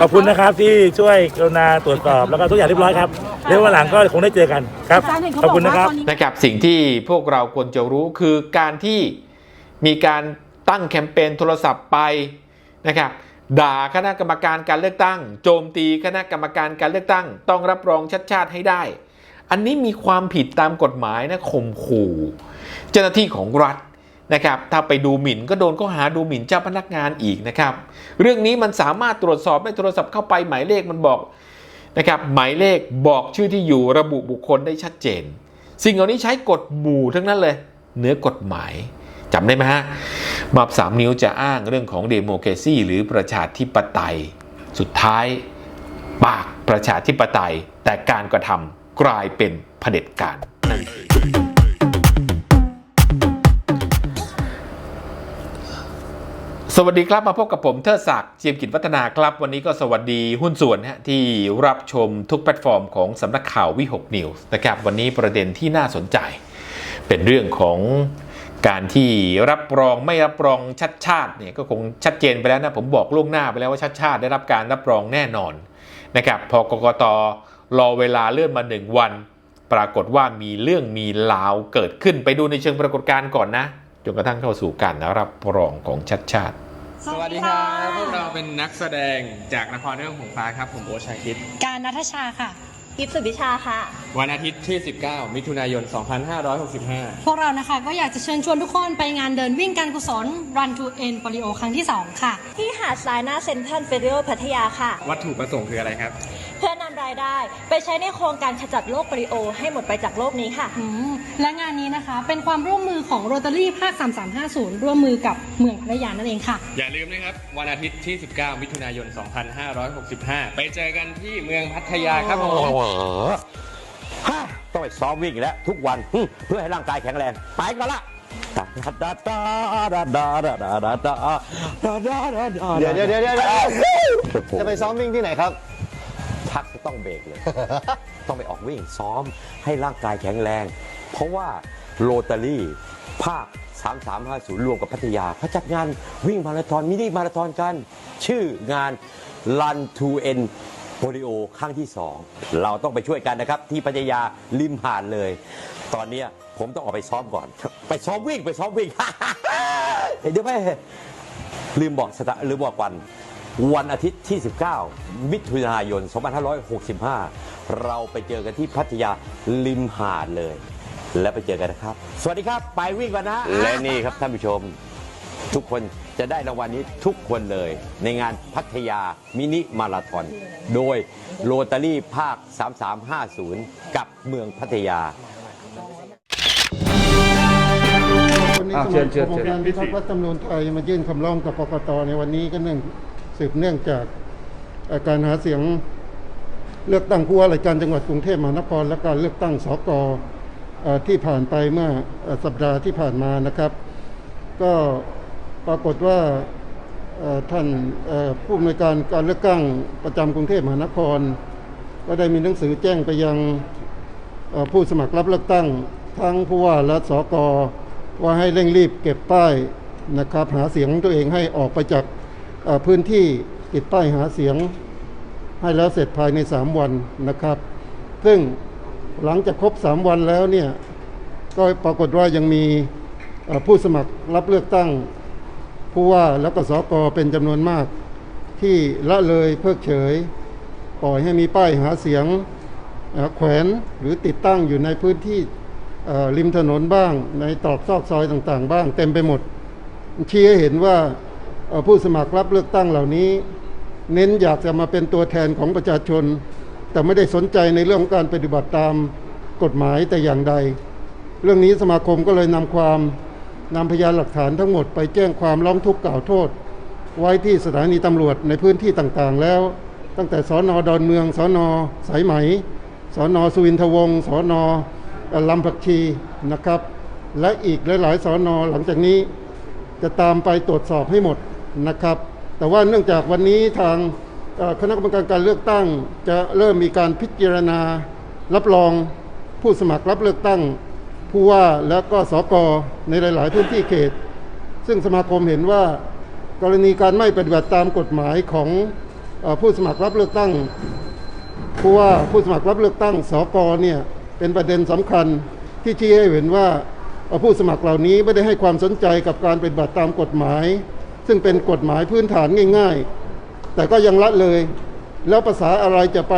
ขอบคุณนะครับที่ช่วยกรุณาตรวจสอบแล้วก็ทุกอย่างเรียบร้อยครับเดี๋ยววันหลังก็คงได้เจอกันครับอาจารย์เห็นเขาขอบคุณนะครับอกว่าตอนนี้นะครับสิ่งที่พวกเราควรจะรู้คือการที่มีการตั้งแคมเปญโทรศัพท์ไปนะครับด่าคณะกรรมการการเลือกตั้ง โจมตีคณะกรรมการการเลือกตั้ง ต้องรับรองชัดชาติให้ได้ อันนี้มีความผิดตามกฎหมายนะข่มขู่ เจ้าหน้าที่ของรัฐ นะครับถ้าไปดูหมิ่นก็โดนข้อหาดูหมิ่นเจ้าพนักงานอีกนะครับ เรื่องนี้มันสามารถตรวจสอบได้โทรศัพท์เข้าไปหมายเลขมันบอกนะครับหมายเลขบอกชื่อที่อยู่ระบุบุคคลได้ชัดเจน สิ่งเหล่านี้ใช้กฎหมู่ทั้งนั้นเลยเหนือกฎหมายจำได้ไหมฮะมาบสามนิ้วจะอ้างเรื่องของเดโม c r a ซีหรือประชาธิปไตย สุดท้ายปากประชาธิปไตย แต่การกระทำกลายเป็นเผด็จการนั่นเอง สวัสดีครับมาพบกับผมเทิดศักดิ์เจียมกิจวัฒนาครับ วันนี้ก็สวัสดีหุ้นส่วนฮะที่รับชมทุกแพลตฟอร์มของสำนักข่าววิหกนิวส์นะครับวันนี้ประเด็นที่น่าสนใจ เป็นเรื่องของการที่รับรองไม่รับรองชัดชาติเนี่ยก็คงชัดเจนไปแล้วนะผมบอกล่วงหน้าไปแล้วว่าชัดชาติได้รับการรับรองแน่นอนนะครับพอกกตรอเวลาเลื่อนมาหนึ่งวัน ปรากฏว่ามีเรื่องมีราวเกิดขึ้นไปดูในเชิงปรากฏการณ์ก่อนนะจนกระทั่งเข้าสู่การรับรองของชัดชาติ สวัสดีครับพวกเราเป็นนักแสดงจากนครเรื่องหงส์ฟ้าครับ ผมโอตชาคิด การนัทชาค่ะกิฟต์สุวิชาค่ะ วันอาทิตย์ที่ 19 มิถุนายน 2565 พวกเรานะคะก็อยากจะเชิญชวนทุกคนไปงานเดินวิ่งการกุศล Run to End Polio ครั้งที่ 2 ค่ะ ที่หาดทรายหน้าเซ็นทรัลเฟเดอร์พัทยาค่ะ วัตถุประสงค์คืออะไรครับ เพื่อนำรายได้ ไปใช้ในโครงการขจัดโรคโปลิโอ ให้หมดไปจากโลกนี้ค่ะ อืมและงานนี้นะคะ เป็นความร่วมมือของโรตารี่ภาค 3350 ร่วมมือกับเมืองพัทยานั่นเองค่ะ อย่าลืมนะครับ วันอาทิตย์ที่ 19 มิถุนายน 2565 ไปเจอกันที่เมืองพัทยาครับผม ฮะต้องไปซ้อมวิ่งอีกแล้วทุกวันหึเพื่อให้ร่างกายแข็งแรง ไปก่อนละเดี๋ยวเดี๋ยวเดี๋ยวเดี๋ยวจะไปซ้อมวิ่งที่ไหนครับ พักจะต้องเบรกเลย ต้องไปออกวิ่งซ้อมให้ร่างกายแข็งแรง เพราะว่าโรตารี่ภาค 3350 รวมกับพัทยาเขาจัดงานวิ่งมาราธอนมินิมาราธอนกัน ชื่องาน Run to End โปลิโอครั้งที่ 2 เราต้องไปช่วยกันนะครับ ที่พัทยาริมหาดเลย ตอนนี้ผมต้องออกไปซ้อมก่อน ไปซ้อมวิ่งไปซ้อมวิ่งเดี๋ยวไปลืมบอกสถาลืมบอกวัน วันอาทิตย์ที่ 19 มิถุนายน 2565 เราไปเจอกันที่พัทยาริมหาดเลย แล้วไปเจอกันนะครับ สวัสดีครับ ไปวิ่งกันนะ และนี่ครับท่านผู้ชม ทุกคนจะได้รางวัลนี้ทุกคนเลย ในงานพัทยามินิมาราธอนโดยโรตารี่ภาค 3350 กับเมืองพัทยาวันนี้สมาคมองค์การพิทักษ์รัฐธรรมนูญไทยมายื่นคำร้องต่อกกตในวันนี้ก็เนื่อง สืบเนื่องจากการหาเสียงเลือกตั้งผู้ว่าราชการจังหวัดกรุงเทพมหานคร และการเลือกตั้งสกเอ่อที่ผ่านไปเมื่อสัปดาห์ที่ผ่านมานะครับ ก็ปรากฏว่าท่านผู้อำนวยการการเลือกตั้งประจำกรุงเทพมหานคร ก็ได้มีหนังสือแจ้งไปยังผู้สมัครรับเลือกตั้งทั้งผู้ว่าและสกว่าให้เร่งรีบเก็บป้ายนะครับหาเสียงตัวเองให้ออกไปจาก พื้นที่ติดป้ายหาเสียงให้แล้วเสร็จภายใน 3 วันนะครับ ซึ่งหลังจากครบ 3 วันแล้วเนี่ยก็ปรากฏว่ายังมีผู้สมัครรับเลือกตั้ง ผู้ว่าแล้วก็สกเป็นจำนวนมาก ที่ละเลยเพิกเฉย ปล่อยให้มีป้ายหาเสียงแขวนหรือติดตั้งอยู่ในพื้นที่ริมถนนบ้าง ในตรอกซอกซอยต่างๆ บ้าง เต็มไปหมดชี้ให้เห็นว่า ผู้สมัครรับเลือกตั้งเหล่านี้ เน้นอยากจะมาเป็นตัวแทนของประชาชน แต่ไม่ได้สนใจในเรื่องของการปฏิบัติตามกฎหมายแต่อย่างใด เรื่องนี้สมาคมก็เลยนำความนำพยานหลักฐานทั้งหมดไปแจ้งความร้องทุกข์กล่าวโทษ ไว้ที่สถานีตำรวจในพื้นที่ต่างๆ แล้ว ตั้งแต่สอนอดอนเมืองสอนอสายไหมสอนอสุวินทวงศ์สอนอลำผักชีนะครับ และอีกหลายๆสอนอหลังจากนี้จะตามไปตรวจสอบให้หมด นะครับ แต่ว่าเนื่องจากวันนี้ทางคณะกรรมการการเลือกตั้ง จะเริ่มมีการพิจารณารับรองผู้สมัครรับเลือกตั้งผู้ว่าและก็สกในหลาย ๆ พื้นที่เขต ซึ่งสมาคมเห็นว่ากรณีการไม่ปฏิบัติตามกฎหมายของอผู้สมัครรับเลือกตั้งผู้ว่าผู้สมัครรับเลือกตั้งสกเนี่ยเป็นประเด็นสำคัญที่ชี้ให้เห็นว่าผู้สมัครเหล่านี้ไม่ได้ให้ความสนใจกับการปฏิบัติตามกฎหมาย ซึ่งเป็นกฎหมายพื้นฐานง่าย ๆ แต่ก็ยังละเลย แล้วภาษาอะไรจะไป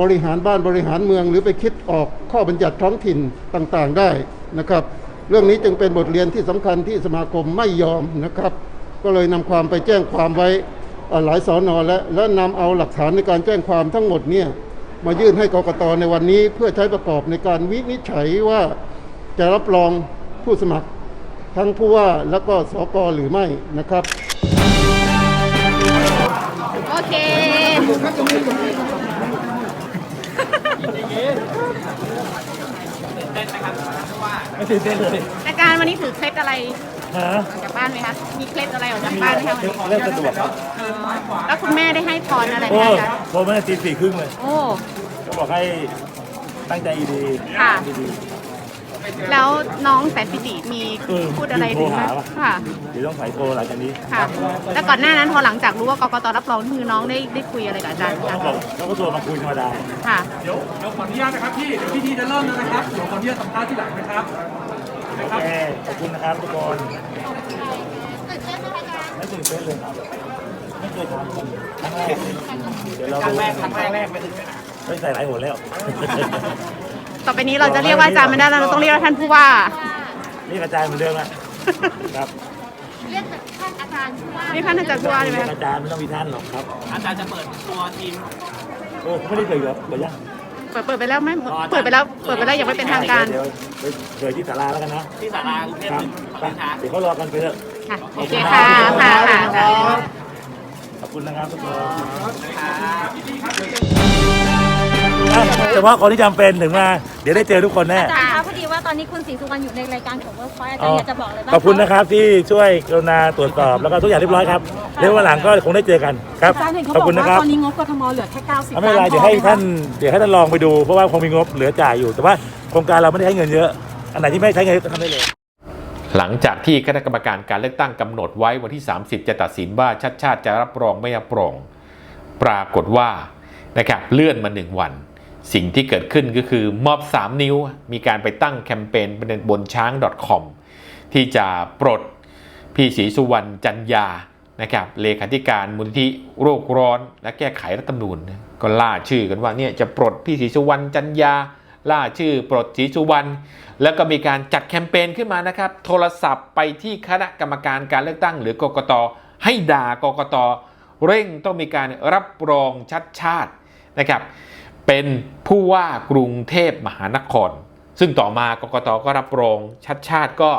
บริหารบ้านบริหารเมือง หรือไปคิดออกข้อบัญญัติท้องถิ่นต่างๆได้นะครับ เรื่องนี้จึงเป็นบทเรียนที่สำคัญที่สมาคมไม่ยอมนะครับ ก็เลยนำความไปแจ้งความไว้หลายสอนอและและนำเอาหลักฐานในการแจ้งความทั้งหมดเนี่ยมายื่นให้กกตในวันนี้เพื่อใช้ประกอบในการวินิจฉัยว่าจะรับรองผู้สมัคร ทั้งผู้ว่าแล้วก็สกหรือไม่นะครับ โอเค ไม่ตื่นเต้นเลยอาจารย์วันนี้ถือเคล็ดอะไรฮะออกจากบ้านไหมคะ มีเคล็ดอะไรออกจากบ้านไหมคะวันนี้เริ่มสะดวกครับอ๋อแล้วคุณแม่ได้ให้พรอะไรไหมโอ้คะอาจารย์โทรมาตีสี่ครึ่งเลย โอ้ ก็บอกให้ตั้งใจดีค่ะ ดี แล้วน้องแสนสิริมีเออพูดอะไรโทรถึงไหมหาปะ ค่ะๆเดี๋ยวต้องใส่โทรหลังจากนี้ค่ะ แล้วก่อนหน้านั้นพอหลังจากรู้ว่ากกตรับรองคือน้องได้ได้คุยอะไรกับอาจารย์ไหมเขาคะบอกเขาก็โทรมาคุยธรรมดา ค่ะ เดี๋ยวเดี๋ยวขออนุญาตนะครับพี่ เดี๋ยวพิธีจะเริ่มแล้วนะครับ เดี๋ยวขออนุญาตสัมภาษณ์ที่หลังนะครับ โอเค ขอบคุณนะครับทุกคนไม่ตื่นเต้นเลยครับ ไม่เคยทำครั้งแรกเดี๋ยวเราครั้งแรกครั้งแรกไม่ใส่หลายหนแล้ว ต่อไปนี้เราจะเรียกว่าอาจารย์ไม่ได้แล้วเราต้องเรียกว่าท่านผู้ว่า นี่กระจายเหมือนเดิมนะครับเรียกท่านอาจารย์ผู้ว่าเรียกท่านอาจารย์ผู้ว่าเลยไหมเรียกคะอาจารย์ไม่ต้องมีท่านหรอกครับ อาจารย์จะเปิดตัวทีมโอ้ไม่ได้เปิดเหรอเปิดยังเปิดเปิดไปแล้วไหมเปิดไปแล้วเปิดไปแล้วยังไม่เป็นทางการเดี๋ยวไปเปิดที่ศาลาแล้วกันนะที่ศาลากรุงเทพครับเดี๋ยวเขารอกันไปเถอะค่ะโอเคค่ะค่ะค่ะค่ะขอบคุณนะครับทุกคนอะ เฉพาะคนที่จำเป็นถึงมา เดี๋ยวได้เจอทุกคนแน่ อาจารย์คะพอดีว่าตอนนี้คุณศรีสุวรรณอยู่ในรายการของเวิร์กพอยอาจารย์อยากจะบอกอะไรบ้างขอบคุณนะครับที่ช่วยกรุณาตรวจสอบแล้วก็ทุกอย่างเรียบร้อยครับเดี๋ยววันหลังก็คงได้เจอกันครับอาจารย์เห็นเขาขอบบอกคุณนะว่าครับตอนนี้งบกทมเหลือแค่ 90ไม่เป็นไรเดี๋ยวให้ท่านเดี๋ยวให้ท่านลองไปดูเพราะว่าคงมีงบเหลือจ่ายอยู่ แต่ว่าโครงการเราไม่ได้ใช้เงินเยอะ อันไหนที่ไม่ใช้เงินเยอะก็ทำได้เลย หลังจากที่คณะกรรมการการเลือกตั้งกำหนดไว้วันที่ 30 จะตัดสินว่าชัดชาติจะรับรองไม่รับรอง ปรากฏว่านะครับเลื่อนมาหนึ่งวัน สิ่งที่เกิดขึ้นก็คือมอบ 3 นิ้ว มีการไปตั้งแคมเปญบนช้าง .com ที่จะปลดพี่ศรีสุวรรณจันยานะครับเลขาธิการมูลนิธิโรคร้อนและแก้ไขรัฐธรรมนูญก็ล่าชื่อกันว่าเนี่ยจะปลดพี่ศรีสุวรรณจันยา ล่าชื่อปลดศรีสุวรรณแล้วก็มีการจัดแคมเปญขึ้นมานะครับ โทรศัพท์ไปที่คณะกรรมการการเลือกตั้ง หรือกกตให้ด่ากกตเร่งต้องมีการรับรองชัดชาตินะครับ เป็นผู้ว่ากรุงเทพมหานคร ซึ่งต่อมากกตก็รับรองชัดชาติก็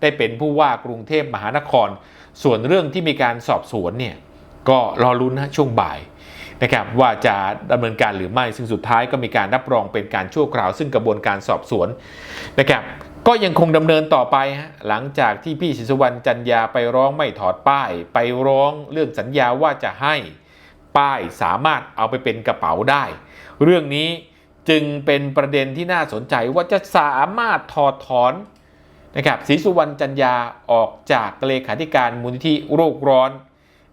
ได้เป็นผู้ว่ากรุงเทพมหานคร ส่วนเรื่องที่มีการสอบสวนเนี่ยก็รอรุ้นนะช่วงบ่ายนะครับว่าจะดำเนินการหรือไม่ซึ่งสุดท้ายก็มีการรับรองเป็นการชั่วคราว ซึ่งกระบวนการสอบสวนนะครับก็ยังคงดำเนินต่อไปฮะหลังจากที่พี่ศิสวรรณจันยาไปร้องไม่ถอดป้าย ไปร้องเรื่องสัญญาว่าจะให้ ป้ายสามารถเอาไปเป็นกระเป๋าได้ เรื่องนี้จึงเป็นประเด็นที่น่าสนใจว่าจะสามารถถอดถอนนะครับศรีสุวรรณจันยาออกจากเลขาธิการมูลนิธิโรคร้อน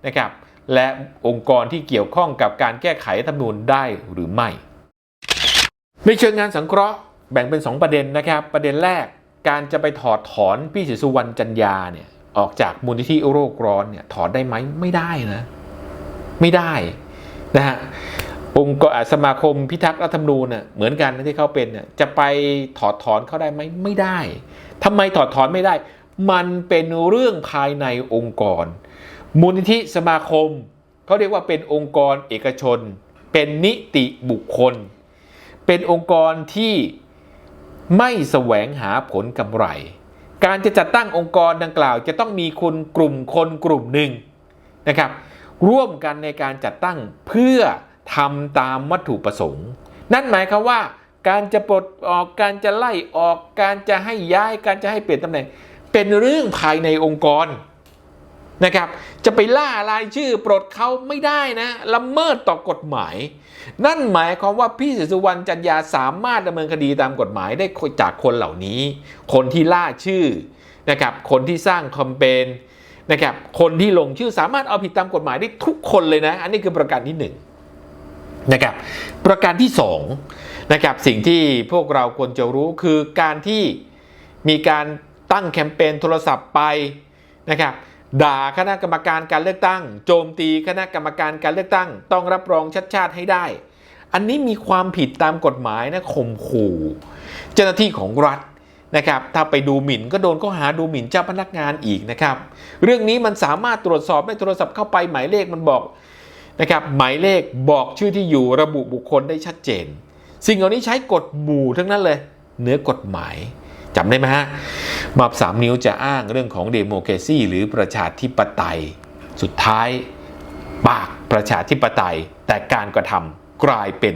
นะครับและองค์กรที่เกี่ยวข้องกับการแก้ไขธรรมนูญได้หรือไม่ ในเชิงงานสังเคราะห์แบ่งเป็น 2 ประเด็นนะครับประเด็นแรกการจะไปถอดถอนพี่ศรีสุวรรณจันยาเนี่ยออกจากมูลนิธิโรคร้อนเนี่ยถอดได้ไหมไม่ได้นะ ไม่ได้นะฮะองค์กรสมาคมพิทักษ์รัฐธรรมนูญน่ะเหมือนกันที่เขาเป็นน่ะจะไปถอดถอนเขาได้ไหมไม่ได้ทำไมถอดถอนไม่ได้ มันเป็นเรื่องภายในองค์กร มูลนิธิสมาคมเขาเรียกว่าเป็นองค์กรเอกชน เป็นนิติบุคคล เป็นองค์กรที่ไม่แสวงหาผลกำไร การจะจัดตั้งองค์กรดังกล่าว จะต้องมีคนกลุ่มคนกลุ่มหนึ่งนะครับ ร่วมกันในการจัดตั้งเพื่อทำตามวัตถุประสงค์ นั่นหมายความว่า การจะปลดออกการจะไล่ออกการจะให้ย้ายการจะให้เปลี่ยนตำแหน่ง เป็นเรื่องภายในองค์กรนะครับ จะไปล่ารายชื่อปลดเขาไม่ได้นะละเมิดต่อกฎหมาย นั่นหมายความว่าพี่ศรีสุวรรณจันยาสามารถดำเนินคดีตามกฎหมายได้จากคนเหล่านี้ คนที่ล่าชื่อนะครับ คนที่สร้างคอมเปญ นะครับคนที่ลงชื่อสามารถเอาผิดตามกฎหมายได้ทุกคนเลยนะ อันนี้คือประการที่หนึ่งนะครับประการที่สองนะครับสิ่งที่พวกเราควรจะรู้คือการที่มีการตั้งแคมเปญโทรศัพท์ไปนะครับด่าคณะกรรมการการเลือกตั้ง โจมตีคณะกรรมการการเลือกตั้ง ต้องรับรองชัดชาติให้ได้ อันนี้มีความผิดตามกฎหมายนะข่มขู่ เจ้าหน้าที่ของรัฐ นะครับถ้าไปดูหมิ่นก็โดนข้อหาดูหมิ่นเจ้าพนักงานอีกนะครับ เรื่องนี้มันสามารถตรวจสอบได้โทรศัพท์เข้าไปหมายเลขมันบอกนะครับหมายเลขบอกชื่อที่อยู่ระบุบุคคลได้ชัดเจน สิ่งเหล่านี้ใช้กฎหมู่ทั้งนั้นเลยเหนือกฎหมายจำได้ไหมฮะมาบสามนิ้วจะอ้างเรื่องของเดโม c r a ซีหรือประชาธิปไตย สุดท้ายปากประชาธิปไตย แต่การกระทำกลายเป็น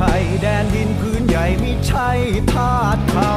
ไทยแดนดินพื้นใหญ่ไม่ใช่ทาสเขา